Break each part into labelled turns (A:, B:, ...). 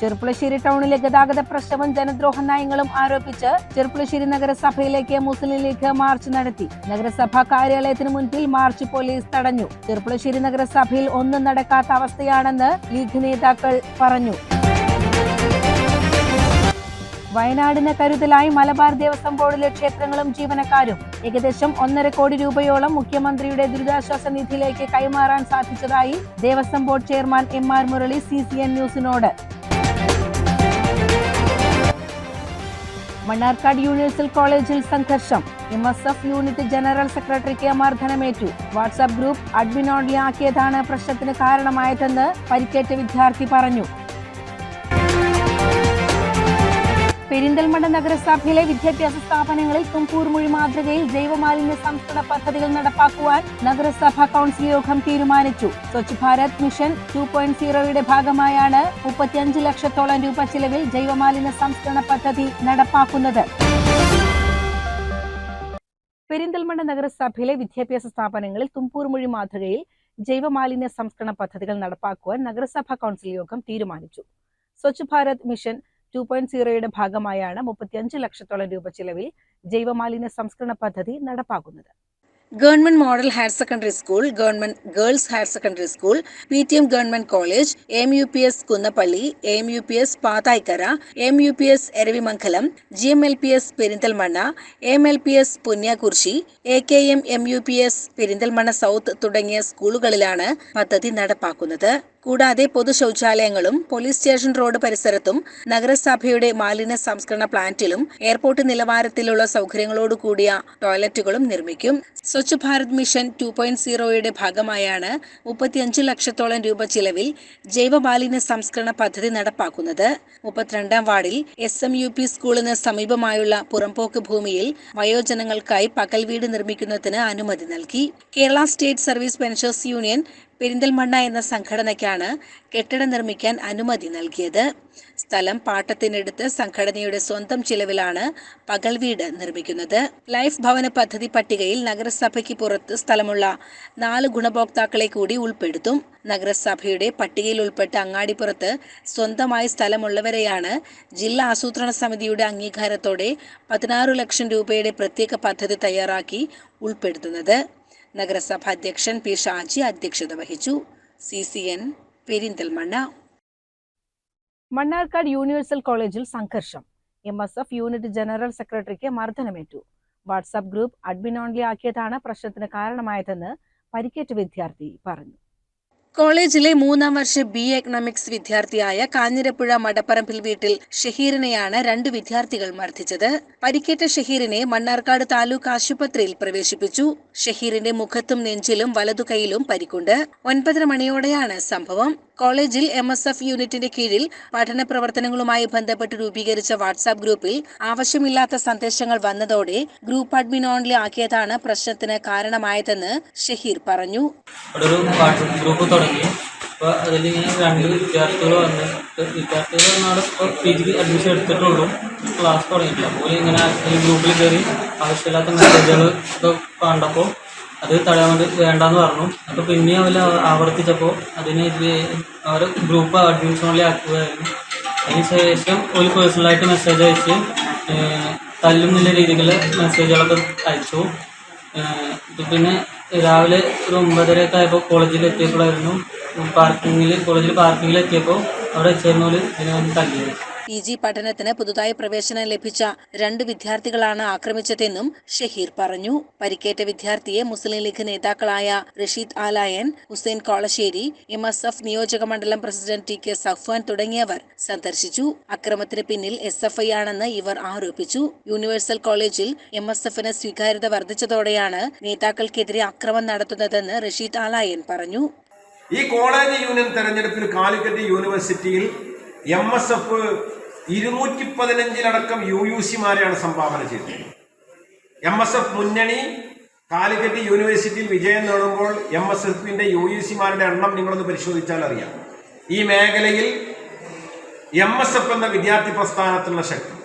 A: ചെറുപ്പുളശ്ശേരി ടൗണിലെ ഗതാഗത പ്രശ്നവും ജനദ്രോഹ നയങ്ങളും ആരോപിച്ച് ചെറുപ്പുളശ്ശേരി നഗരസഭയിലേക്ക് മുസ്ലിം ലീഗ് മാർച്ച് നടത്തി. നഗരസഭാ കാര്യാലയത്തിന് മുൻപിൽ മാർച്ച് പോലീസ് തടഞ്ഞു. ചെറുപ്പുളശ്ശേരി നഗരസഭയിൽ ഒന്നും നടക്കാത്ത അവസ്ഥയാണെന്ന് ലീഗ് നേതാക്കൾ പറഞ്ഞു. വയനാടിന് കരുതലായി മലബാർ ദേവസ്വം ബോർഡിലെ ക്ഷേത്രങ്ങളും ജീവനക്കാരും ഏകദേശം ഒന്നര കോടി രൂപയോളം മുഖ്യമന്ത്രിയുടെ ദുരിതാശ്വാസ നിധിയിലേക്ക് കൈമാറാൻ സാധിച്ചതായി Devaswom board chairman M R Murali C C N ന്യൂസിനോട്. മണ്ണാർക്കാട് യൂണിവേഴ്സൽ കോളേജിൽ സംഘർഷം. M S F unit general സെക്രട്ടറിക്ക് മർദ്ദനമേറ്റു വാട്സാപ്പ് ഗ്രൂപ്പ് അഡ്മിൻ ഓൺലി ആക്കിയതാണ് പ്രശ്നത്തിന് കാരണമായതെന്ന് പരിക്കേറ്റ വിദ്യാർത്ഥി പറഞ്ഞു. പെരിന്തൽമണ്ണ നഗരസഭയിലെ വിദ്യാഭ്യാസ സ്ഥാപനങ്ങളിൽ തുമ്പൂർ മൊഴി മാതൃകയിൽ ജൈവമാലിന്യ സംസ്കരണ പദ്ധതികൾ നടപ്പാക്കുവാൻ നഗരസഭാ കൗൺസിൽ യോഗം തീരുമാനിച്ചു. Swachh Bharat mission two point സീറോയുടെ ഭാഗമായാണ് മുപ്പത്തിയഞ്ച് ലക്ഷത്തോളം രൂപ ചിലവിൽ ജൈവമാലിന്യ സംസ്കരണ പദ്ധതി നടപ്പാക്കുന്നത്. പെരിന്തൽമണ്ണ നഗരസഭയിലെ വിദ്യാഭ്യാസ സ്ഥാപനങ്ങളിൽ തുമ്പൂർ മൊഴി മാതൃകയിൽ ജൈവമാലിന്യ സംസ്കരണ പദ്ധതികൾ നടപ്പാക്കുവാൻ നഗരസഭാ കൗൺസിൽ യോഗം തീരുമാനിച്ചു. Swachh Bharat mission two point സീറോയുടെ ഭാഗമായാണ് മുപ്പത്തിയഞ്ച് ലക്ഷത്തോളം രൂപ ചിലവിൽ ജൈവമാലിന്യ സംസ്കരണ പദ്ധതി നടപ്പാക്കുന്നത്.
B: Government model higher secondary school government girls higher secondary school P T M government college M U P S Kunnappally M U P S Pathaikkara M U P S Eravimangalam G M L P S Perinthalmanna M L P S Punyakurshi A K M M U P S Perinthalmanna south തുടങ്ങിയ സ്കൂളുകളിലാണ് പദ്ധതി നടപ്പാക്കുന്നത്. കൂടാതെ പൊതു ശൗചാലയങ്ങളും police station road പരിസരത്തും നഗരസഭയുടെ മാലിന്യ സംസ്കരണ പ്ലാന്റിലും എയർപോർട്ട് നിലവാരത്തിലുള്ള സൗകര്യങ്ങളോട് കൂടിയ ടോയ്ലറ്റുകളും നിർമ്മിക്കും. Swachh Bharat mission two point സീറോയുടെ ഭാഗമായാണ് മുപ്പത്തിയഞ്ച് ലക്ഷത്തോളം രൂപ ചിലവിൽ ജൈവ മാലിന്യ സംസ്കരണ പദ്ധതി നടപ്പാക്കുന്നത്. മുപ്പത്തിരണ്ടാം വാർഡിൽ എസ് എം യു പി സ്കൂളിന് സമീപമായുള്ള പുറംപോക്ക് ഭൂമിയിൽ വയോജനങ്ങൾക്കായി പകൽ വീട് നിർമ്മിക്കുന്നതിന് അനുമതി നൽകി. Kerala state service pensioners union Perinthalmanna എന്ന സംഘടനയ്ക്കാണ് കെട്ടിടം നിർമ്മിക്കാൻ അനുമതി നൽകിയത്. സ്ഥലം പാട്ടത്തിനെടുത്ത് സംഘടനയുടെ സ്വന്തം ചിലവിലാണ് പകൽ വീട് നിർമ്മിക്കുന്നത്. ലൈഫ് ഭവന പദ്ധതി പട്ടികയിൽ നഗരസഭയ്ക്ക് പുറത്ത് സ്ഥലമുള്ള നാല് ഗുണഭോക്താക്കളെ കൂടി ഉൾപ്പെടുത്തും. നഗരസഭയുടെ പട്ടികയിൽ ഉൾപ്പെട്ട അങ്ങാടിപ്പുറത്ത് സ്വന്തമായി സ്ഥലമുള്ളവരെയാണ് ജില്ലാ ആസൂത്രണ സമിതിയുടെ അംഗീകാരത്തോടെ പതിനാറ് ലക്ഷം രൂപയുടെ പ്രത്യേക പദ്ധതി തയ്യാറാക്കി ഉൾപ്പെടുത്തുന്നത്. നഗരസഭ അധ്യക്ഷൻ പി ഷാജി അധ്യക്ഷത വഹിച്ചു C C N Perinthalmanna
A: Mannarkkad universal കോളേജിൽ സംഘർഷം M S F unit general സെക്രട്ടറിക്ക് മർദ്ദനമേറ്റു വാട്സാപ്പ് ഗ്രൂപ്പ് അഡ്മിൻ ഓൺലി ആക്കിയതാണ് പ്രശ്നത്തിന് കാരണമായതെന്ന് പരിക്കേറ്റ വിദ്യാർത്ഥി പറഞ്ഞു
B: കോളേജിലെ മൂന്നാം വർഷ ബി എക്കണോമിക്സ് വിദ്യാർത്ഥിയായ കാഞ്ഞിരപ്പുഴ മടപ്പറമ്പിൽ വീട്ടിൽ ഷഹീറിനെയാണ് രണ്ട് വിദ്യാർത്ഥികൾ മർദ്ദിച്ചത്. പരിക്കേറ്റ ഷഹീറിനെ മണ്ണാർക്കാട് താലൂക്ക് ആശുപത്രിയിൽ പ്രവേശിപ്പിച്ചു. ഷഹീറിന്റെ മുഖത്തും നെഞ്ചിലും വലതുകൈയിലും പരിക്കുണ്ട്. ഒൻപതര മണിയോടെയാണ് സംഭവം. കോളേജിൽ എം എസ് എഫ് യൂണിറ്റിന്റെ കീഴിൽ പഠന പ്രവർത്തനങ്ങളുമായി ബന്ധപ്പെട്ട് രൂപീകരിച്ച വാട്സാപ്പ് ഗ്രൂപ്പിൽ ആവശ്യമില്ലാത്ത സന്ദേശങ്ങൾ വന്നതോടെ ഗ്രൂപ്പ് അഡ്മിൻ ഓൺലി ആക്കിയതാണ് പ്രശ്നത്തിന് കാരണമായതെന്ന് ഷഹീർ പറഞ്ഞു.
C: തുടങ്ങി. അപ്പോൾ അതിലിങ്ങനെ രണ്ട് വിദ്യാർത്ഥികൾ വന്ന് വിദ്യാർത്ഥികൾ വന്നവിടെ ഇപ്പോൾ പി ജിക്ക് അഡ്മിഷൻ എടുത്തിട്ടുള്ളൂ. ക്ലാസ് തുടങ്ങിയിട്ടില്ല. അപ്പോൾ ഇങ്ങനെ ഈ ഗ്രൂപ്പിൽ കയറി ആവശ്യമില്ലാത്ത മെസ്സേജുകൾ ഒക്കെ കണ്ടപ്പോൾ അത് തടയാൻ വേണ്ടി വേണ്ടാന്ന് പറഞ്ഞു. അപ്പോൾ പിന്നെ അവർ ആവർത്തിച്ചപ്പോൾ അതിന് അവർ ഗ്രൂപ്പ് അഡ്മിഷനിൽ ആക്കുകയായിരുന്നു. അതിന് ശേഷം ഒരു പേഴ്സണലായിട്ട് മെസ്സേജ് അയച്ച് തല്ലുന്നില്ല രീതിയിൽ മെസ്സേജുകളൊക്കെ അയച്ചു. ഇത് പിന്നെ രാവിലെ ഒരു ഒമ്പതരയൊക്കെ ആയപ്പോൾ കോളേജിൽ എത്തിയപ്പോഴായിരുന്നു പാർക്കിങ്ങിൽ കോളേജിൽ പാർക്കിങ്ങിൽ എത്തിയപ്പോൾ അവിടെ വെച്ചിരുന്നോൽ ഇതിനെ വന്ന് തല്ലിയത്.
B: പി ജി പഠനത്തിന് പുതുതായി പ്രവേശനം ലഭിച്ച രണ്ട് വിദ്യാർത്ഥികളാണ് ആക്രമിച്ചതെന്നും ഷഹീർ പറഞ്ഞു. പരിക്കേറ്റ വിദ്യാർത്ഥിയെ മുസ്ലിം ലീഗ് നേതാക്കളായ Rasheed Alayan Hussain Kolassery M S F നിയോജക മണ്ഡലം പ്രസിഡന്റ് ടി കെ സഫ്വാൻ തുടങ്ങിയവർ സന്ദർശിച്ചു. അക്രമത്തിന് പിന്നിൽ എസ് എഫ് ഐ ആണെന്ന് ഇവർ ആരോപിച്ചു. യൂണിവേഴ്സൽ കോളേജിൽ എം എസ് എഫിന് സ്വീകാര്യത വർദ്ധിച്ചതോടെയാണ് നേതാക്കൾക്കെതിരെ അക്രമം നടത്തുന്നതെന്ന് റഷീദ് ആലായൻ പറഞ്ഞു.
D: ഈ കോളേജ് യൂണിയൻ തെരഞ്ഞെടുപ്പിൽ കാലിക്കറ്റ് യൂണിവേഴ്സിറ്റിയിൽ എം എസ് എഫ് ഇരുന്നൂറ്റി പതിനഞ്ചിലടക്കം യു യു സിമാരെയാണ് സംഭാവന ചെയ്തത്. എം എസ് എഫ് മുന്നണി കാലിക്കറ്റ് യൂണിവേഴ്സിറ്റിയിൽ വിജയം നേടുമ്പോൾ എം എസ് എഫിന്റെ യു യു സിമാരുടെ എണ്ണം നിങ്ങളൊന്ന് പരിശോധിച്ചാൽ അറിയാം. ഈ മേഖലയിൽ എം എസ് എഫ് എന്ന വിദ്യാർത്ഥി പ്രസ്ഥാനത്തിനുള്ള ശക്തി.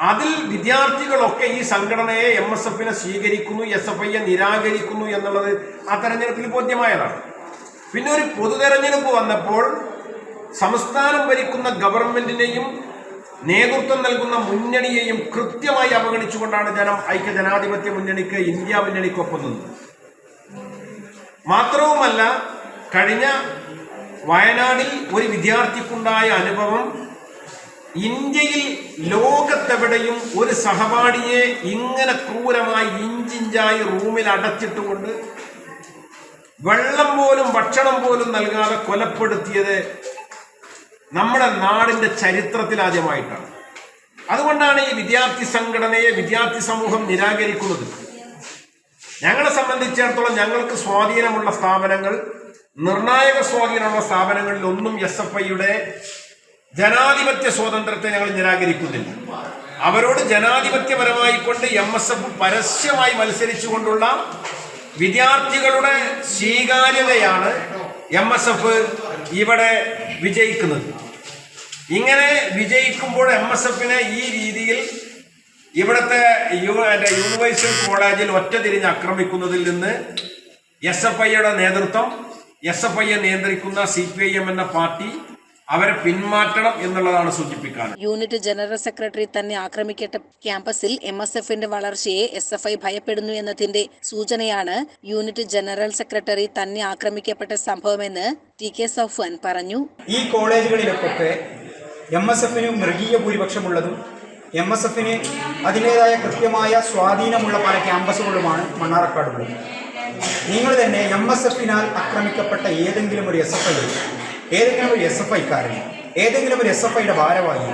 D: അതിൽ വിദ്യാർത്ഥികളൊക്കെ ഈ സംഘടനയെ എം എസ് എഫിനെ സ്വീകരിക്കുന്നു എസ് എഫ് ഐയെ നിരാകരിക്കുന്നു എന്നുള്ളത് ആ തെരഞ്ഞെടുപ്പിൽ ബോധ്യമായതാണ്. പിന്നെ ഒരു പൊതു തെരഞ്ഞെടുപ്പ് വന്നപ്പോൾ സംസ്ഥാനം ഭരിക്കുന്ന ഗവൺമെന്റിനെയും നേതൃത്വം നൽകുന്ന മുന്നണിയെയും കൃത്യമായി അവഗണിച്ചുകൊണ്ടാണ് ജനം ഐക്യ ജനാധിപത്യ മുന്നണിക്ക് ഇന്ത്യ മുന്നണിക്കൊപ്പം നിന്നത്. മാത്രവുമല്ല കഴിഞ്ഞ വയനാടിൽ ഒരു വിദ്യാർത്ഥിക്കുണ്ടായ അനുഭവം ഇന്ത്യയിൽ ലോകത്തെവിടെയും ഒരു സഹപാഠിയെ ഇങ്ങനെ ക്രൂരമായി ഇഞ്ചിഞ്ചായി റൂമിൽ അടച്ചിട്ടുകൊണ്ട് വെള്ളം പോലും ഭക്ഷണം പോലും നൽകാതെ കൊലപ്പെടുത്തിയത് നമ്മുടെ നാടിന്റെ ചരിത്രത്തിൽ ആദ്യമായിട്ടാണ്. അതുകൊണ്ടാണ് ഈ വിദ്യാർത്ഥി സംഘടനയെ വിദ്യാർത്ഥി സമൂഹം നിരാകരിക്കുന്നത്. ഞങ്ങളെ സംബന്ധിച്ചിടത്തോളം ഞങ്ങൾക്ക് സ്വാധീനമുള്ള സ്ഥാപനങ്ങൾ നിർണായക സ്വാധീനമുള്ള സ്ഥാപനങ്ങളിൽ ഒന്നും എസ് എഫ് ഐയുടെ ജനാധിപത്യ സ്വാതന്ത്ര്യത്തെ ഞങ്ങൾ നിരാകരിക്കുന്നില്ല. അവരോട് ജനാധിപത്യപരമായി കൊണ്ട് എം എസ് എഫ് പരസ്യമായി മത്സരിച്ചുകൊണ്ടുള്ള വിദ്യാർത്ഥികളുടെ സ്വീകാര്യതയാണ് എം എസ് എഫ് ഇവിടെ വിജയിക്കുന്നത്. ഇങ്ങനെ വിജയിക്കുമ്പോൾ എം എസ് എഫിനെ ഈ രീതിയിൽ ഇവിടുത്തെ യൂണിവേഴ്സിറ്റി കോളേജിൽ ഒറ്റ തിരിഞ്ഞ് ആക്രമിക്കുന്നതിൽ നിന്ന് എസ് എഫ് ഐയുടെ നേതൃത്വം എസ് എഫ് ഐയെ നിയന്ത്രിക്കുന്ന സി പി ഐ എം എന്ന പാർട്ടി അവരെ പിന്മാറ്റണം എന്നുള്ളതാണ് സൂചിപ്പിക്കാൻ.
B: യൂണിറ്റ് ജനറൽ സെക്രട്ടറി തന്നെ ആക്രമിക്കട്ടെ ക്യാമ്പസിൽ എം എസ് എഫിന്റെ വളർച്ചയെ എസ് എഫ് ഐ ഭയപ്പെടുന്നു എന്നതിന്റെ സൂചനയാണ് യൂണിറ്റ് ജനറൽ സെക്രട്ടറി തന്നെ ആക്രമിക്കപ്പെട്ട സംഭവമെന്ന് ടി കെ സൗഫാൻ പറഞ്ഞു.
E: ഈ കോളേജുകളിലൊക്കെ എം എസ് എഫിന് മൃഗീയ ഭൂരിപക്ഷമുള്ളതും എം എസ് എഫിന് അതിന്റെതായ കൃത്യമായ സ്വാധീനമുള്ള പല ക്യാമ്പസുകളുമാണ് മണ്ണാർക്കാടുള്ളത്. നിങ്ങൾ തന്നെ എം എസ് എഫിനാൽ ആക്രമിക്കപ്പെട്ട ഏതെങ്കിലും ഒരു എസ് എഫ് ഐ ഏതെങ്കിലും ഒരു എസ് എഫ് ഐക്കാരൻ ഏതെങ്കിലും ഒരു എസ് എഫ് ഐയുടെ ഭാരവാഹി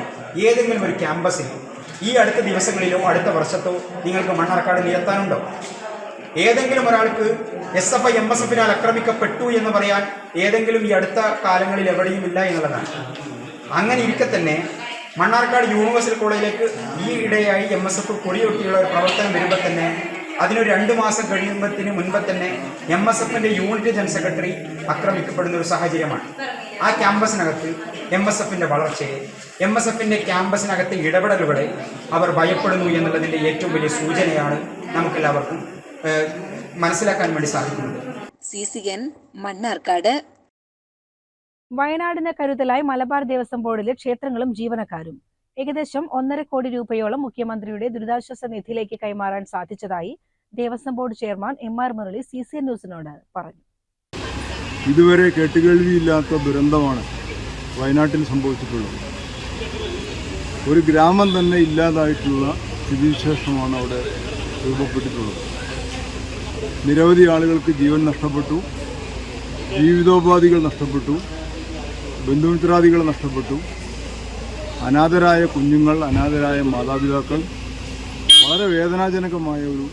E: ഏതെങ്കിലും ഒരു ക്യാമ്പസിൽ ഈ അടുത്ത ദിവസങ്ങളിലോ അടുത്ത വർഷത്തോ നിങ്ങൾക്ക് മണ്ണാർക്കാടിൽ എത്താനുണ്ടോ ഏതെങ്കിലും ഒരാൾക്ക് S F I M S എഫിനാൽ ആക്രമിക്കപ്പെട്ടു എന്ന് പറയാൻ ഏതെങ്കിലും ഈ അടുത്ത കാലങ്ങളിൽ എവിടെയും ഇല്ല എന്നുള്ളതാണ്. അങ്ങനെ ഇരിക്കെ തന്നെ മണ്ണാർക്കാട് യൂണിവേഴ്സിറ്റി കോളേജിലേക്ക് ഈ ഇടയായി എം എസ് എഫ് കൊടിയൊട്ടിയുള്ള ഒരു പ്രവർത്തനം വരുമ്പോൾ തന്നെ അതിനൊരു രണ്ട് മാസം കഴിയുമ്പത്തിന് മുൻപ് തന്നെ എം എസ് എഫിന്റെ യൂണിറ്റ് ജനറൽ സെക്രട്ടറി ആക്രമിക്കപ്പെടുന്ന ഒരു സാഹചര്യമാണ്. ആ ക്യാമ്പസിനകത്ത് എം എസ് എഫിന്റെ വളർച്ചയെ എം എസ് എഫിന്റെ ക്യാമ്പസിനകത്തെ ഇടപെടലുകളെ അവർ ഭയപ്പെടുന്നു എന്നുള്ളതിന്റെ ഏറ്റവും വലിയ സൂചനയാണ് നമുക്കെല്ലാവർക്കും മനസ്സിലാക്കാൻ വേണ്ടി സാധിക്കുന്നത്.
B: C C N Mannarkkad.
A: വയനാടിന് കരുതലായി മലബാർ ദേവസ്വം ബോർഡിലെ ക്ഷേത്രങ്ങളും ജീവനക്കാരും. ഏകദേശം ഒന്നര കോടി രൂപയോളം മുഖ്യമന്ത്രിയുടെ ദുരിതാശ്വാസ നിധിയിലേക്ക് കൈമാറാൻ സാധിച്ചതായി Devaswom board chairman M R Murali C C ന്യൂസിനോട് പറഞ്ഞു.
F: ഇതുവരെ കേട്ടുകേൾവിയില്ലാത്ത ദുരന്തമാണ് വയനാട്ടിൽ സംഭവിച്ചിട്ടുള്ളത്. ഒരു ഗ്രാമം തന്നെ ഇല്ലാതായിട്ടുള്ള സ്ഥിതിവിശേഷമാണ് അവിടെ രൂപപ്പെട്ടിട്ടുള്ളത്. നിരവധി ആളുകൾക്ക് ജീവൻ നഷ്ടപ്പെട്ടു ജീവിതോപാധികൾ നഷ്ടപ്പെട്ടു ബന്ധുമിത്രാദികൾ നഷ്ടപ്പെട്ടു അനാഥരായ കുഞ്ഞുങ്ങൾ അനാഥരായ മാതാപിതാക്കൾ വളരെ വേദനാജനകമായ ഒരു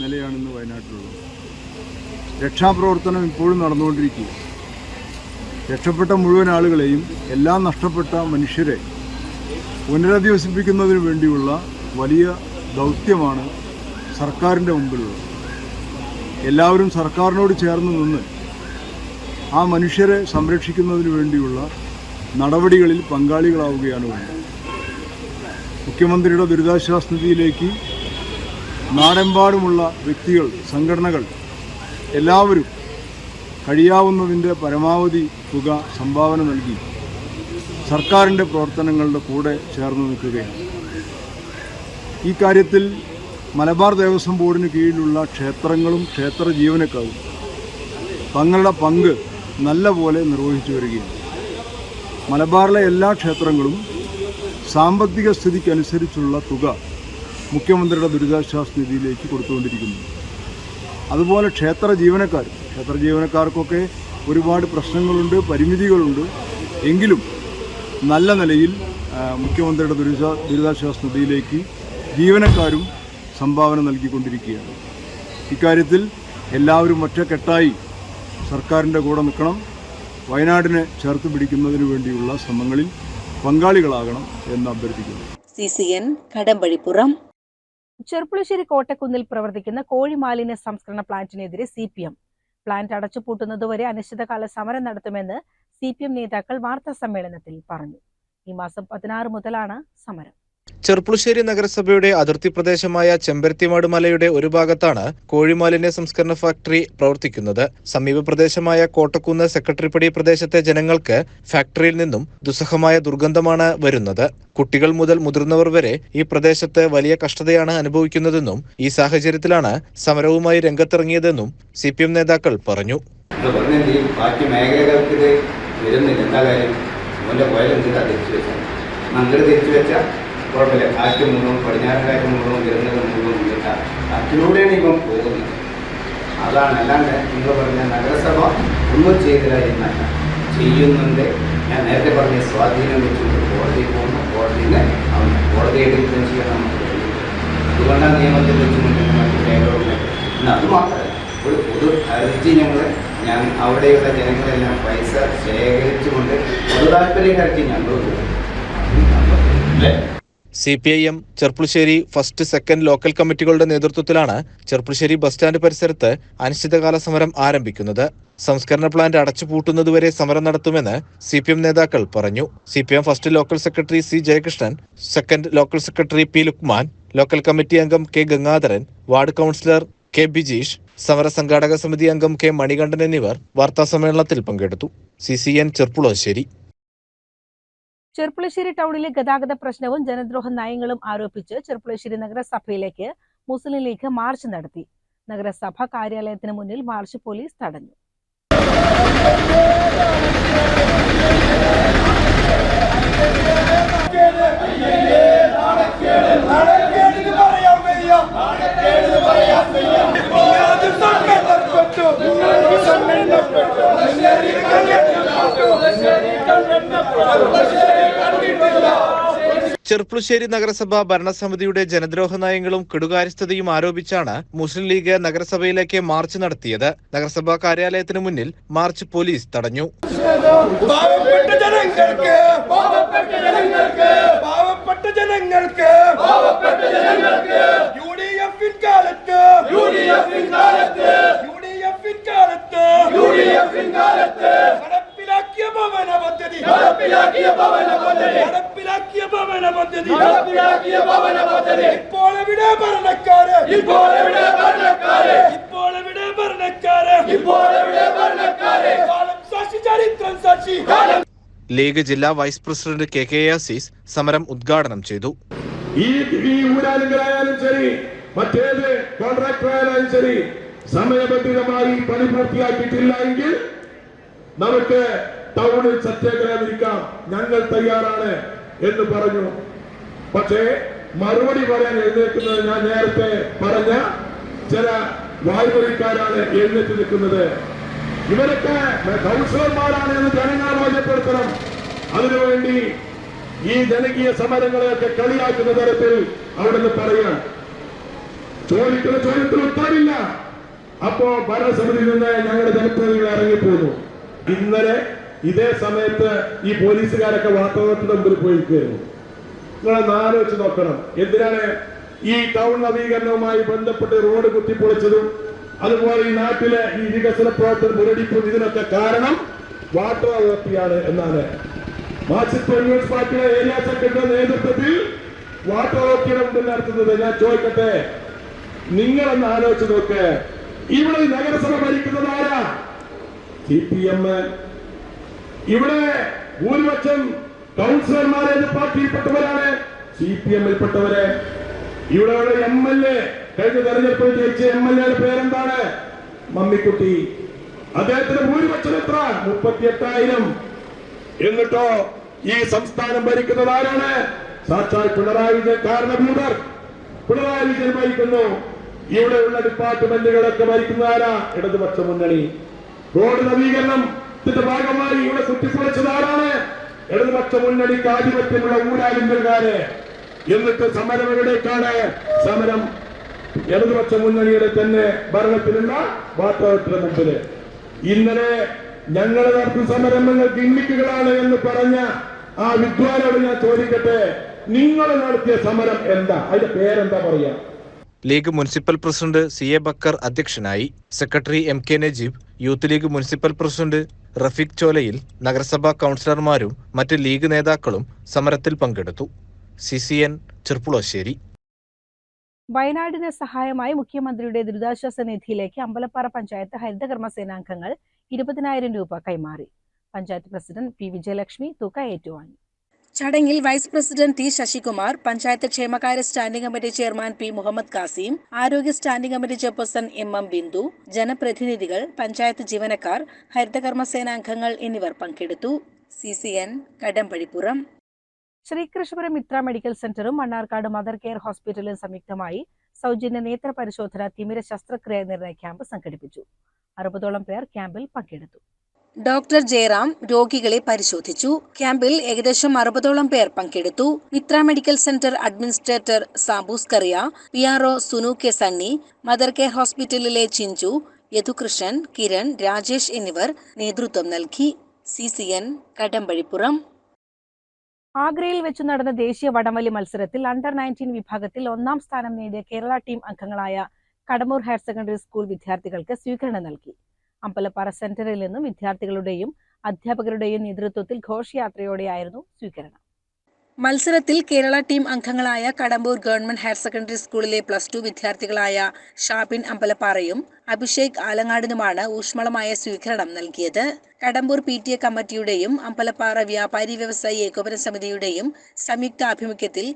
F: നിലയാണിന്ന് വയനാട്ടിലുള്ളത്. രക്ഷാപ്രവർത്തനം ഇപ്പോഴും നടന്നുകൊണ്ടിരിക്കുക രക്ഷപ്പെട്ട മുഴുവൻ ആളുകളെയും എല്ലാം നഷ്ടപ്പെട്ട മനുഷ്യരെ പുനരധിവസിപ്പിക്കുന്നതിന് വേണ്ടിയുള്ള വലിയ ദൗത്യമാണ് സർക്കാരിന്റെ മുമ്പിലുള്ളത്. എല്ലാവരും സർക്കാരിനോട് ചേർന്ന് നിന്ന് ആ മനുഷ്യരെ സംരക്ഷിക്കുന്നതിന് വേണ്ടിയുള്ള നടപടികളിൽ പങ്കാളികളാവുകയാണ് വേണ്ടത്. മുഖ്യമന്ത്രിയുടെ ദുരിതാശ്വാസ നിധിയിലേക്ക് നാടെമ്പാടുമുള്ള വ്യക്തികൾ സംഘടനകൾ എല്ലാവരും കഴിയാവുന്നതിന്റെ പരമാവധി തുക സംഭാവന നൽകി സർക്കാരിന്റെ പ്രവർത്തനങ്ങളുടെ കൂടെ ചേർന്ന് നിൽക്കുകയാണ്. ഈ കാര്യത്തിൽ മലബാർ ദേവസ്വം ബോർഡിന് കീഴിലുള്ള ക്ഷേത്രങ്ങളും ക്ഷേത്ര ജീവനക്കാരും തങ്ങളുടെ പങ്ക് നല്ല പോലെ നിർവഹിച്ചു വരികയാണ്. മലബാറിലെ എല്ലാ ക്ഷേത്രങ്ങളും സാമ്പത്തിക സ്ഥിതിക്കനുസരിച്ചുള്ള തുക മുഖ്യമന്ത്രിയുടെ ദുരിതാശ്വാസ നിധിയിലേക്ക് കൊടുത്തുകൊണ്ടിരിക്കുന്നു. അതുപോലെ ക്ഷേത്ര ജീവനക്കാർ ക്ഷേത്ര ജീവനക്കാർക്കൊക്കെ ഒരുപാട് പ്രശ്നങ്ങളുണ്ട് പരിമിതികളുണ്ട്. എങ്കിലും നല്ല നിലയിൽ മുഖ്യമന്ത്രിയുടെ ദുരിതാ ദുരിതാശ്വാസ നിധിയിലേക്ക് ജീവനക്കാരും സംഭാവന നൽകിക്കൊണ്ടിരിക്കുകയാണ്. ഇക്കാര്യത്തിൽ എല്ലാവരും ഒറ്റക്കെട്ടായി സർക്കാരിന്റെ കൂടെ നിൽക്കണം. വയനാടിനെ ചേർത്ത് പിടിക്കുന്നതിന് വേണ്ടിയുള്ള ശ്രമങ്ങളിൽ പങ്കാളികളാകണം എന്ന് അഭ്യർത്ഥിക്കുന്നു.
B: C C N Kadambazhipuram.
A: Cherpulassery കോട്ടക്കുന്നിൽ പ്രവർത്തിക്കുന്ന കോഴി മാലിന്യ സംസ്കരണ പ്ലാന്റിനെതിരെ സി പി എം പ്ലാന്റ് അടച്ചുപൂട്ടുന്നതുവരെ അനിശ്ചിതകാല സമരം നടത്തുമെന്ന് സി പി എം നേതാക്കൾ വാർത്താ സമ്മേളനത്തിൽ പറഞ്ഞു. ഈ മാസം പതിനാറ് മുതലാണ് സമരം.
G: ചെർപ്പുളശ്ശേരി നഗരസഭയുടെ അതിർത്തി പ്രദേശമായ ചെമ്പരത്തിമാട് മലയുടെ ഒരു ഭാഗത്താണ് കോഴിമാലിന്യ സംസ്കരണ ഫാക്ടറി പ്രവർത്തിക്കുന്നത്. സമീപ പ്രദേശമായ കോട്ടക്കുന്ന് സെക്രട്ടറിപ്പടി പ്രദേശത്തെ ജനങ്ങൾക്ക് ഫാക്ടറിയിൽ നിന്നും ദുസ്സഹമായ ദുർഗന്ധമാണ് വരുന്നത്. കുട്ടികൾ മുതൽ മുതിർന്നവർ വരെ ഈ പ്രദേശത്ത് വലിയ കഷ്ടതയാണ് അനുഭവിക്കുന്നതെന്നും ഈ സാഹചര്യത്തിലാണ് സമരവുമായി രംഗത്തിറങ്ങിയതെന്നും സി നേതാക്കൾ പറഞ്ഞു.
E: മേഖലകൾക്ക് വരുന്നില്ല. തിരിച്ചു കുഴപ്പമില്ല. കാറ്റ് മുഴുവൻ പടിഞ്ഞാറ് കാറ്റ് മുഴുവൻ വരുന്നത് മുഴുവൻ ഇല്ല കാറ്റിലൂടെയാണ് ഇപ്പം പോകുന്നത്. അതാണ് അല്ലാണ്ട് നിങ്ങൾ പറഞ്ഞ നഗരസഭ ഒന്നും ചെയ്തില്ല എന്നല്ല. ചെയ്യുന്നുണ്ട്. ഞാൻ നേരത്തെ പറഞ്ഞ സ്വാധീനം വെച്ചുകൊണ്ട് കോടതി പോകുന്നു. കോടതിയിൽ അവൻ കോടതി എടുക്കുകയും ചെയ്യാൻ നമുക്ക് കഴിയും അതുകൊണ്ടാണ് നിയമത്തിൽ വെച്ചുകൊണ്ട് മറ്റു രേഖകളുണ്ട് എന്നാൽ അത് മാത്രമല്ല ഒരു പൊതു ഹർജി ഞങ്ങൾ ഞാൻ അവിടെയുള്ള ജനങ്ങളെല്ലാം പൈസ ശേഖരിച്ചുകൊണ്ട് പൊതു താല്പര്യ ഹർജി ഞങ്ങൾ പോകും അല്ലേ?
G: C P I M Cherpulassery first second local കമ്മിറ്റികളുടെ നേതൃത്വത്തിലാണ് ചെർപ്പുളശ്ശേരി ബസ് സ്റ്റാൻഡ് പരിസരത്ത് അനിശ്ചിതകാല സമരം ആരംഭിക്കുന്നത്. സംസ്കരണ പ്ലാന്റ് അടച്ചുപൂട്ടുന്നതുവരെ സമരം നടത്തുമെന്ന് സി പി എം നേതാക്കൾ പറഞ്ഞു. C P M first local secretary C Jayakrishnan second local secretary P Lukman local committee അംഗം K Gangadharan ward councillor K Bijeesh സമര സംഘാടക സമിതി അംഗം കെ മണികണ്ഠൻ എന്നിവർ വാർത്താസമ്മേളനത്തിൽ പങ്കെടുത്തു. C C N Cherpulassery
A: Cherpulassery ടൗണിലെ ഗതാഗത പ്രശ്നവും ജനദ്രോഹ നയങ്ങളും ആരോപിച്ച് ചെർപ്പുളശ്ശേരി നഗരസഭയിലേക്ക് മുസ്ലിം ലീഗ് മാർച്ച് നടത്തി. നഗരസഭ കാര്യാലയത്തിന് മുന്നിൽ മാർച്ച് പോലീസ് തടഞ്ഞു.
G: ചെർപ്പുളശ്ശേരി നഗരസഭ ഭരണസമിതിയുടെ ജനദ്രോഹ നയങ്ങളും കെടുകാര്യസ്ഥതയും ആരോപിച്ചാണ് മുസ്ലിം ലീഗ് നഗരസഭയിലേക്ക് മാർച്ച് നടത്തിയത്. നഗരസഭാ കാര്യാലയത്തിന് മുന്നിൽ മാർച്ച് പോലീസ് തടഞ്ഞു.
H: പാവപ്പെട്ട ജനങ്ങൾക്ക് പാവപ്പെട്ട ജനങ്ങൾക്ക് പാവപ്പെട്ട ജനങ്ങൾക്ക് പാവപ്പെട്ട ജനങ്ങൾക്ക് യു ഡി എഫിൻ കാലത്ത് നടപ്പിലാക്കിയ ഭവന പദ്ധതി. നടപ്പിലാക്കിയ ഭവന പദ്ധതി. നടപ്പിലാക്കിയ ഭവന പദ്ധതി. നടപ്പിലാക്കിയ ഭവന പദ്ധതി. ഇപ്പോൾ എവിടെ ഭരണക്കാര്? ഇപ്പോൾ എവിടെ ഭരണക്കാര്? ഇപ്പോൾ എവിടെ ഭരണക്കാര്? ഇപ്പോൾ എവിടെ ഭരണക്കാര്? കാലം സാക്ഷി ചരിത്രം സാക്ഷി.
G: ലീഗ് ജില്ലാ vice president K K Azeez സമരം ഉദ്ഘാടനം ചെയ്തു.
H: ഈ ഊരാലുകളായാലും ശരി മറ്റേത് കോൺട്രാക്ടർ ആയാലും ശരി സമയബന്ധിതമായി പണി പൂർത്തിയാക്കിയിട്ടില്ല എങ്കിൽ നമുക്ക് ടൗണിൽ സത്യാഗ്രഹം ഇരിക്കാം ഞങ്ങൾ തയ്യാറാണ് എന്ന് പറഞ്ഞു. പക്ഷേ മറുപടി പറയാൻ എഴുന്നേൽക്കുന്നത് ഞാൻ നേരത്തെ പറഞ്ഞ ചില വായ്പക്കാരാണ് എഴുന്നേറ്റ് നിൽക്കുന്നത്. ഇവരൊക്കെ കൗൺസിലർമാരാണ് എന്ന് ജനങ്ങൾ ബോധ്യപ്പെടുത്തണം. അതിനുവേണ്ടി ഈ ജനകീയ സമരങ്ങളെയൊക്കെ കളിയാക്കുന്ന തരത്തിൽ അവിടെ നിന്ന് പറയാൻ. ചോദിക്കുന്ന ചോദ്യത്തിന് ഉത്തരവില്ല. അപ്പോ ഭരണസമിതിയിൽ നിന്ന് ഞങ്ങളുടെ ജനപ്രതിനിധികൾ ഇറങ്ങിപ്പോന്നു. ഇന്നലെ ഇതേ സമയത്ത് ഈ പോലീസുകാരൊക്കെ വാർത്താവത്തിന്റെ മുമ്പിൽ പോയിരിക്കുകയായിരുന്നു. നിങ്ങളൊന്ന് ആലോചിച്ച് നോക്കണം. എന്തിനാണ് ഈ ടൗൺ നവീകരണവുമായി ബന്ധപ്പെട്ട് റോഡ് കുത്തിപ്പൊളിച്ചതും അതുപോലെ ഈ നാട്ടിലെ ഈ വികസന പ്രവർത്തനം മുരടിപ്പും ഇതിനൊക്കെ കാരണം വാട്ടർ അതോറിറ്റിയാണ് എന്നാണ്. മാർക്സിസ്റ്റ് കമ്മ്യൂണിസ്റ്റ് പാർട്ടിയുടെ ഏരിയ സെക്രട്ടറിയുടെ നേതൃത്വത്തിൽ വാട്ടർ അതോറിറ്റിയുടെ മുമ്പിൽ നടത്തുന്നത് ഞാൻ ചോദിക്കട്ടെ? നിങ്ങളൊന്ന് ആലോചിച്ച് നോക്ക്. ഇവിടെ നഗരസഭ ഭരിക്കുന്നത് ആരാ? സി പി എം ഇവിടെ ഭൂരിപക്ഷം കൗൺസിലർമാരെ ഏത് പാർട്ടിയിൽപ്പെട്ടവരാണ്. C P എമ്മിൽപ്പെട്ടവര്. ഇവിടെയുള്ള എം എൽ എ കഴിഞ്ഞ തെരഞ്ഞെടുപ്പിൽ ജയിച്ച എം എൽ എയുടെ പേരെന്താണ്? മമ്മിക്കുട്ടി. അദ്ദേഹത്തിന്റെ ഭൂരിപക്ഷം എത്ര? മുപ്പത്തി എട്ടായിരം എന്നിട്ടോ ഈ സംസ്ഥാനം ഭരിക്കുന്നത് ആരാണ്? സാക്ഷാൽ പിണറായി വിജയൻ കാരണഭൂതർ. പിണറായി വിജയൻ ഭരിക്കുന്നു. ഇവിടെയുള്ള ഡിപ്പാർട്ട്മെന്റുകളൊക്കെ ഭരിക്കുന്ന ആരാ? ഇടതുപക്ഷ മുന്നണി. റോഡ് നവീകരണത്തിന്റെ ഭാഗമായി ഇവിടെ കുത്തിപ്പൊളിച്ചത് ആരാണ് ഇടതുപക്ഷ മുന്നണിക്ക് ആധിപത്യമുള്ള ഊരാലിമ്പൽകാര് എന്നിട്ട് സമരം എവിടേക്കാണ്? സമരം ഇടതുപക്ഷ മുന്നണിയുടെ തന്നെ ഭരണത്തിലുള്ള വാർത്താവിട്ടിന് മുമ്പിൽ. ഇന്നലെ
F: ഞങ്ങൾ നടത്തുന്ന നിങ്ങൾ ഗിമ്മിക്കുകളാണ് എന്ന് പറഞ്ഞ ആ വിദ്വാനോട് ഞാൻ ചോദിക്കട്ടെ നിങ്ങൾ നടത്തിയ സമരം എന്താ? അതിന്റെ പേരെന്താ പറയാ?
G: League municipal president C A Bakkar അധ്യക്ഷനായി secretary M K Najeeb youth League municipal president Rafeeq Cholayil നഗരസഭാ കൗൺസിലർമാരും മറ്റ് ലീഗ് നേതാക്കളും സമരത്തിൽ പങ്കെടുത്തു. C C N Cherpulassery.
A: വയനാടിന് സഹായമായി മുഖ്യമന്ത്രിയുടെ ദുരിതാശ്വാസ നിധിയിലേക്ക് അമ്പലപ്പാറ പഞ്ചായത്ത് ഹരിതകർമ്മ സേനാംഗങ്ങൾ ഇരുപതിനായിരം രൂപ കൈമാറി. പഞ്ചായത്ത് പ്രസിഡന്റ് പി വിജയലക്ഷ്മി തുക ഏറ്റുവാങ്ങി.
B: ചടങ്ങിൽ vice president T Sasikumar panchayat ക്ഷേമകാര്യ standing committee chairman P Muhammad Kasim ആരോഗ്യ standing committee chairperson M M Bindu ജനപ്രതിനിധികൾ പഞ്ചായത്ത് ജീവനക്കാർ ഹരിതകർമ്മ സേനാംഗങ്ങൾ എന്നിവർ പങ്കെടുത്തു. C C N Kadambazhipuram.
A: Sreekrishnapuram Mitra medical സെന്ററും മണ്ണാർക്കാട് മദർ കെയർ ഹോസ്പിറ്റലും സംയുക്തമായി സൗജന്യ നേത്ര പരിശോധന തിമിര ശസ്ത്രക്രിയ നിർണയ ക്യാമ്പ് സംഘടിപ്പിച്ചു. അറുപതോളം പേർ ക്യാമ്പിൽ പങ്കെടുത്തു.
B: ഡോക്ടർ ജയറാം രോഗികളെ പരിശോധിച്ചു. ക്യാമ്പിൽ ഏകദേശം അറുപതോളം പേർ പങ്കെടുത്തു. Mitra medical centre administrator Sabus Kariya P R O Sunu K Sunny mother care ഹോസ്പിറ്റലിലെ ചിഞ്ചു യദുകൃഷ്ണൻ കിരൺ രാജേഷ് എന്നിവർ നേതൃത്വം നൽകി. C C N Kadambazhipuram.
A: ആഗ്രയിൽ വെച്ച് നടന്ന ദേശീയ വടംവലി മത്സരത്തിൽ അണ്ടർ നയന്റീൻ വിഭാഗത്തിൽ ഒന്നാം സ്ഥാനം നേടിയ കേരള ടീം അംഗങ്ങളായ കടമൂർ ഹയർ സെക്കൻഡറി സ്കൂൾ വിദ്യാർത്ഥികൾക്ക് സ്വീകരണം നൽകി. അമ്പലപ്പാറ സെന്ററിൽ നിന്നും വിദ്യാർത്ഥികളുടെയും അധ്യാപകരുടെയും നേതൃത്വത്തിൽ ഘോഷയാത്രയോടെയായിരുന്നു സ്വീകരണം.
B: മത്സരത്തിൽ കേരള ടീം അംഗങ്ങളായ കടമ്പൂർ ഗവൺമെന്റ് ഹയർ സെക്കൻഡറി സ്കൂളിലെ പ്ലസ് ടു വിദ്യാർത്ഥികളായ ഷാബിൻ അമ്പലപ്പാറയും അഭിഷേക് ആലങ്ങാടിനുമാണ് ഊഷ്മളമായ സ്വീകരണം നൽകിയത്. കടമ്പൂർ പി ടി എ കമ്മിറ്റിയുടെയും അമ്പലപ്പാറ വ്യാപാരി വ്യവസായി ഏകോപന സമിതിയുടെയും സംയുക്ത ആഭിമുഖ്യത്തിൽ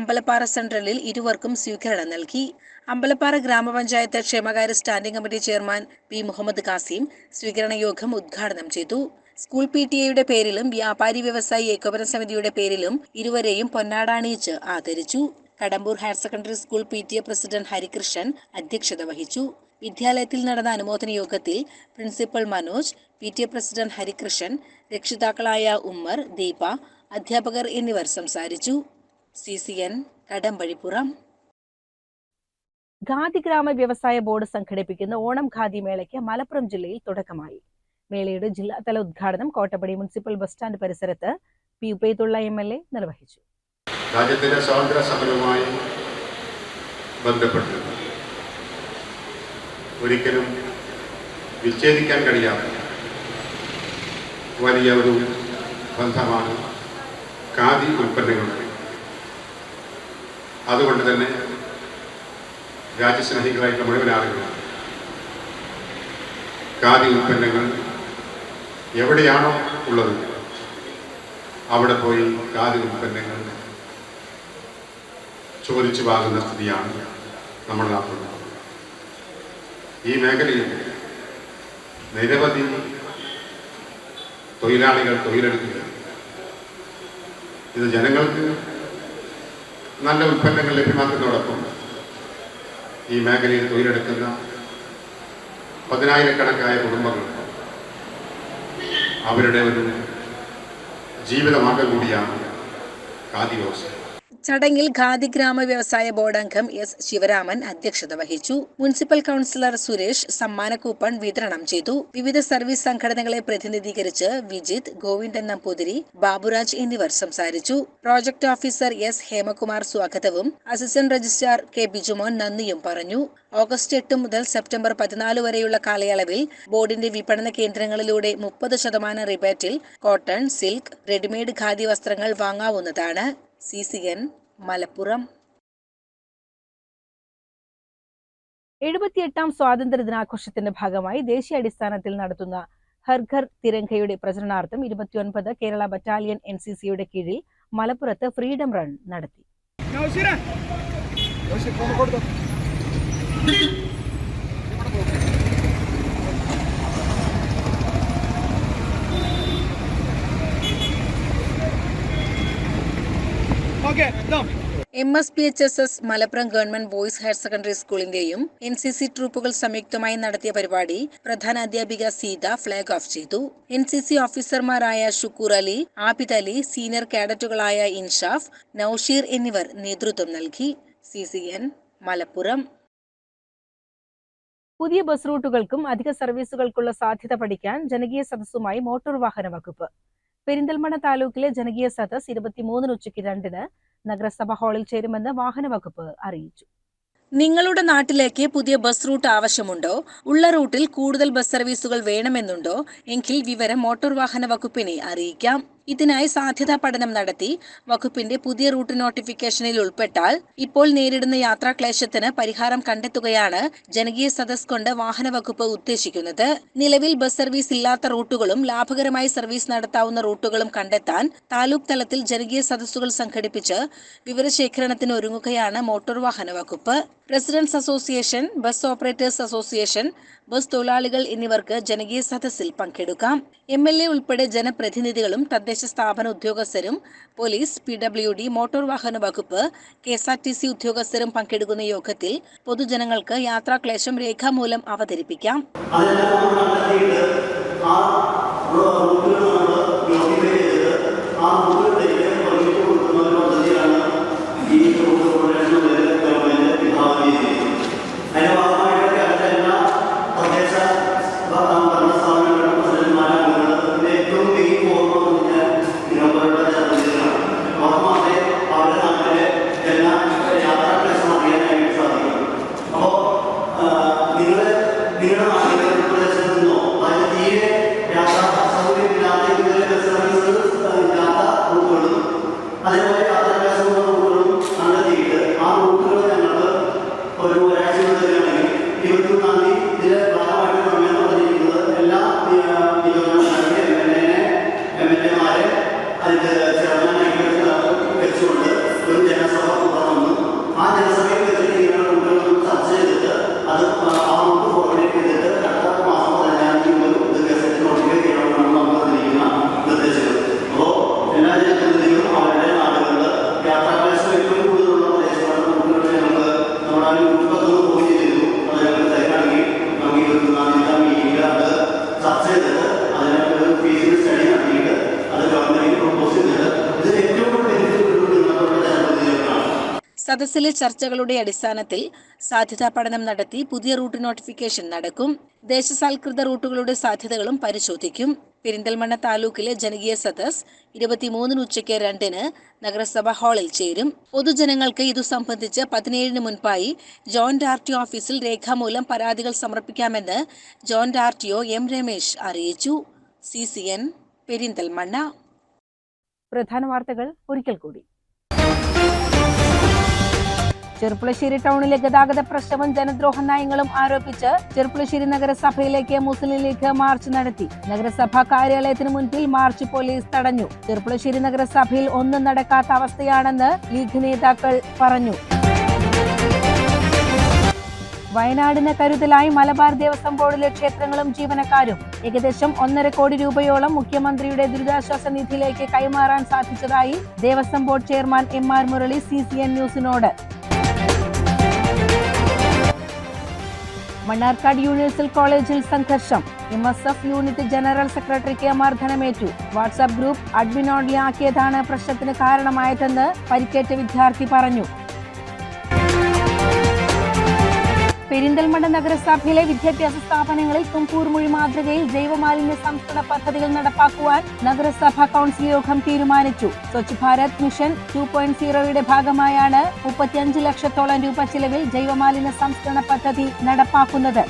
B: അമ്പലപ്പാറ സെൻട്രലിൽ ഇരുവർക്കും സ്വീകരണം നൽകി. അമ്പലപ്പാറ ഗ്രാമപഞ്ചായത്ത് ക്ഷേമകാര്യ standing committee chairman P Muhammad Kasim സ്വീകരണ യോഗം ഉദ്ഘാടനം ചെയ്തു. സ്കൂൾ പി ടി എയുടെ പേരിലും വ്യാപാരി വ്യവസായി ഏകോപന സമിതിയുടെ പേരിലും ഇരുവരെയും പൊന്നാടാണിയിച്ച് ആദരിച്ചു. Kadambur higher secondary school P T A president Harikrishnan അധ്യക്ഷത വഹിച്ചു. വിദ്യാലയത്തിൽ നടന്ന അനുമോദന യോഗത്തിൽ principal Manoj P T A president Harikrishnan രക്ഷിതാക്കളായ Ummer Deepa അധ്യാപകർ എന്നിവർ സംസാരിച്ചു. C C N Kadambazhipuram.
A: Khadi ഗ്രാമ വ്യവസായ ബോർഡ് സംഘടിപ്പിക്കുന്ന ഓണം ഖാദി മേളയ്ക്ക് മലപ്പുറം ജില്ലയിൽ തുടക്കമായി. മേളയുടെ ജില്ലാതല ഉദ്ഘാടനം കോട്ടപ്പടി മുനിസിപ്പൽ ബസ് സ്റ്റാൻഡ് പരിസരത്ത് P Ubaidullah M L A നിർവഹിച്ചു.
F: രാജ്യത്തിന്റെ സ്വാതന്ത്ര്യ സമരവുമായി ബന്ധപ്പെട്ട് ഒരിക്കലും വിച്ഛേദിക്കാൻ കഴിയാത്ത വലിയ ഒരു ബന്ധമാണ് ഖാദി ഉൽപ്പന്നങ്ങളുടെ. അതുകൊണ്ട് തന്നെ രാജ്യസ്നേഹികളായിട്ടുള്ള മുഴുവൻ ആളുകളാണ് ഖാദി ഉൽപ്പന്നങ്ങൾ എവിടെയാണോ ഉള്ളത് അവിടെ പോയി ഖാദി ഉൽപ്പന്നങ്ങൾ ചോദിച്ചു വാങ്ങുന്ന സ്ഥിതിയാണ് നമ്മുടെ നാട്ടിലുള്ളത് ഈ മേഖലയിൽ നിരവധി തൊഴിലാളികൾ തൊഴിലെടുക്കുക ഇത് ജനങ്ങൾക്ക് നല്ല ഉൽപ്പന്നങ്ങൾ ലഭ്യമാക്കുന്നതോടൊപ്പം ഈ മേഖലയിൽ തൊഴിലെടുക്കുന്ന പതിനായിരക്കണക്കായ കുടുംബങ്ങൾ അവരുടെ ഒരു ജീവിതമാകെ കൂടിയാണ് ഖാദി വ്യവസായം
B: ചടങ്ങിൽ ഖാദി ഗ്രാമ വ്യവസായ ബോർഡ് അംഗം എസ് ശിവരാമൻ അധ്യക്ഷത വഹിച്ചു. മുനിസിപ്പൽ കൗൺസിലർ സുരേഷ് സമ്മാന കൂപ്പൺ വിതരണം ചെയ്തു. വിവിധ സർവീസ് സംഘടനകളെ പ്രതിനിധീകരിച്ച് വിജിത് ഗോവിന്ദൻ നമ്പൂതിരി ബാബുരാജ് എന്നിവർ സംസാരിച്ചു. പ്രോജക്ട് ഓഫീസർ എസ് ഹേമകുമാർ സ്വാഗതവും അസിസ്റ്റന്റ് രജിസ്ട്രാർ കെ ബിജുമോൻ നന്ദിയും പറഞ്ഞു. ഓഗസ്റ്റ് എട്ട് മുതൽ സെപ്റ്റംബർ പതിനാല് വരെയുള്ള കാലയളവിൽ ബോർഡിന്റെ വിപണന കേന്ദ്രങ്ങളിലൂടെ മുപ്പത് ശതമാനം റിബേറ്റിൽ കോട്ടൺ സിൽക്ക് റെഡിമെയ്ഡ് ഖാദി വസ്ത്രങ്ങൾ വാങ്ങാവുന്നതാണ്. C C N Malappuram.
A: എഴുപത്തിയെട്ടാം സ്വാതന്ത്ര്യ ദിനാഘോഷത്തിന്റെ ഭാഗമായി ദേശീയ അടിസ്ഥാനത്തിൽ നടത്തുന്ന ഹർ ഘർ തിരങ്കയുടെ പ്രചരണാർത്ഥം ഇരുപത്തിയൊൻപത് കേരള ബറ്റാലിയൻ എൻ സി സിയുടെ കീഴിൽ മലപ്പുറത്ത് ഫ്രീഡം റൺ നടത്തി.
B: M S P H S S Malappuram government boys higher secondary സ്കൂളിന്റെയും N C C ട്രൂപ്പുകൾ സംയുക്തമായി നടത്തിയ പരിപാടി പ്രധാന അധ്യാപിക സീത ഫ്ലാഗ് ഓഫ് ചെയ്തു. എൻ സി സി ഓഫീസർമാരായ ഷുക്കൂർ അലി ആബിദ് അലി സീനിയർ കാഡറ്റുകളായ ഇൻഷാഫ് നൌഷീർ എന്നിവർ നേതൃത്വം നൽകി. C C N Malappuram.
A: പുതിയ ബസ് റൂട്ടുകൾക്കും അധിക സർവീസുകൾക്കുള്ള സാധ്യത പഠിക്കാൻ ജനകീയ സദസ്സുമായി മോട്ടോർ വാഹന വകുപ്പ്. പെരിന്തൽമണ്ണ താലൂക്കിലെ ജനകീയ സദസ് ഇരുപത്തിമൂന്നിന് ഉച്ചയ്ക്ക് രണ്ടിന് നഗരസഭ ഹാളിൽ ചേരുമെന്ന് വാഹന വകുപ്പ് അറിയിച്ചു.
B: നിങ്ങളുടെ നാട്ടിലേക്ക് പുതിയ ബസ് റൂട്ട് ആവശ്യമുണ്ടോ? ഉള്ള റൂട്ടിൽ കൂടുതൽ ബസ് സർവീസുകൾ വേണമെന്നുണ്ടോ? എങ്കിൽ വിവരം മോട്ടോർ വാഹന വകുപ്പിനെ അറിയിക്കാം. ഇതിനായി സാധ്യതാ പഠനം നടത്തി വകുപ്പിന്റെ പുതിയ റൂട്ട് നോട്ടിഫിക്കേഷനിൽ ഉൾപ്പെട്ടാൽ ഇപ്പോൾ നേരിടുന്ന യാത്രാക്ലേശത്തിന് പരിഹാരം കണ്ടെത്തുകയാണ് ജനകീയ സദസ് കൊണ്ട് വാഹന വകുപ്പ് ഉദ്ദേശിക്കുന്നത്. നിലവിൽ ബസ് സർവീസ് ഇല്ലാത്ത റൂട്ടുകളും ലാഭകരമായി സർവീസ് നടത്താവുന്ന റൂട്ടുകളും കണ്ടെത്താൻ താലൂക്ക് തലത്തിൽ ജനകീയ സദസ്സുകൾ സംഘടിപ്പിച്ച് വിവരശേഖരണത്തിന് ഒരുങ്ങുകയാണ് മോട്ടോർ വാഹന വകുപ്പ്. Residence association bus operators association bus തൊഴിലാളികൾ എന്നിവർക്ക് ജനകീയ സദസ്സിൽ പങ്കെടുക്കാം. എം എൽ എ ഉൾപ്പെടെ ജനപ്രതിനിധികളും തദ്ദേശ സ്ഥാപന ഉദ്യോഗസ്ഥരും police P W D motor വാഹന വകുപ്പ് K S R T C ഉദ്യോഗസ്ഥരും പങ്കെടുക്കുന്ന യോഗത്തിൽ പൊതുജനങ്ങൾക്ക് യാത്രാക്ലേശം രേഖാമൂലം അവതരിപ്പിക്കാം. സദസ്സിലെ ചർച്ചകളുടെ അടിസ്ഥാനത്തിൽ സാധ്യതാ പഠനം നടത്തി പുതിയ റൂട്ട് നോട്ടിഫിക്കേഷൻ നടക്കും. ദേശസാൽകൃത റൂട്ടുകളുടെ സാധ്യതകളും പരിശോധിക്കും. പെരിന്തൽമണ്ണ താലൂക്കിലെ ജനകീയ സദസ് ഇരുപത്തിമൂന്നിന് ഉച്ചയ്ക്ക് രണ്ടിന് നഗരസഭാ ഹാളിൽ ചേരും. പൊതുജനങ്ങൾക്ക് ഇതു സംബന്ധിച്ച് പതിനേഴിന് മുൻപായി ജോയിന്റ് ആർ ടി ഓഫീസിൽ രേഖാമൂലം പരാതികൾ സമർപ്പിക്കാമെന്ന് joint R T O M Ramesh അറിയിച്ചു. C C N Perinthalmanna.
A: പ്രധാന വാർത്തകൾ ഒരിക്കൽ കൂടി. ചെറുപ്പുളശ്ശേരി ടൗണിലെ ഗതാഗത പ്രശ്നവും ജനദ്രോഹ നയങ്ങളും ആരോപിച്ച് ചെറുപ്പുളശ്ശേരി നഗരസഭയിലേക്ക് മുസ്ലിം ലീഗ് മാർച്ച് നടത്തി. നഗരസഭാ കാര്യാലയത്തിന് മുൻപിൽ മാർച്ച് പോലീസ് തടഞ്ഞു. ചെറുപ്പുളശ്ശേരി നഗരസഭയിൽ ഒന്നും നടക്കാത്ത അവസ്ഥയാണെന്ന് ലീഗ് നേതാക്കൾ പറഞ്ഞു. വയനാടിന് കരുതലായി മലബാർ ദേവസ്വം ബോർഡിലെ ക്ഷേത്രങ്ങളും ജീവനക്കാരും ഏകദേശം ഒന്നര കോടി രൂപയോളം മുഖ്യമന്ത്രിയുടെ ദുരിതാശ്വാസ നിധിയിലേക്ക് കൈമാറാൻ സാധിച്ചതായി Devaswom board chairman M R Murali C C N ന്യൂസിനോട്. മണ്ണാർക്കാട് യൂണിവേഴ്സൽ കോളേജിൽ സംഘർഷം. M S F unit general സെക്രട്ടറിക്ക് മർദ്ദനമേറ്റു വാട്സാപ്പ് ഗ്രൂപ്പ് അഡ്മിൻ ഓൺലി ആക്കിയതാണ് പ്രശ്നത്തിന് കാരണമായതെന്ന് പരിക്കേറ്റ വിദ്യാർത്ഥി പറഞ്ഞു. പെരിന്തൽമണ്ണ നഗരസഭയിലെ വിദ്യാഭ്യാസ സ്ഥാപനങ്ങളിൽ തുമ്പൂർ മൊഴി മാതൃകയിൽ ജൈവമാലിന്യ സംസ്കരണ പദ്ധതികൾ നടപ്പാക്കുവാൻ നഗരസഭാ കൗൺസിൽ യോഗം തീരുമാനിച്ചു. Swachh Bharat mission two point സീറോയുടെ ഭാഗമായാണ് മുപ്പത്തിയഞ്ച് ലക്ഷത്തോളം രൂപ ചിലവിൽ ജൈവമാലിന്യ സംസ്കരണ പദ്ധതി നടപ്പാക്കുന്നത്.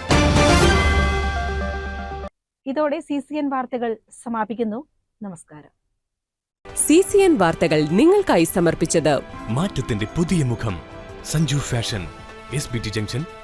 A: ഇതോടെ സി സി എൻ വാർത്തകൾ സമാപിക്കുന്നു. നമസ്കാരം.
I: സി സി എൻ വാർത്തകൾ നിങ്ങൾക്കായി സമർപ്പിച്ചത്
J: മാറ്റത്തിന്റെ പുതിയ മുഖം. Sanju fashion S B T junction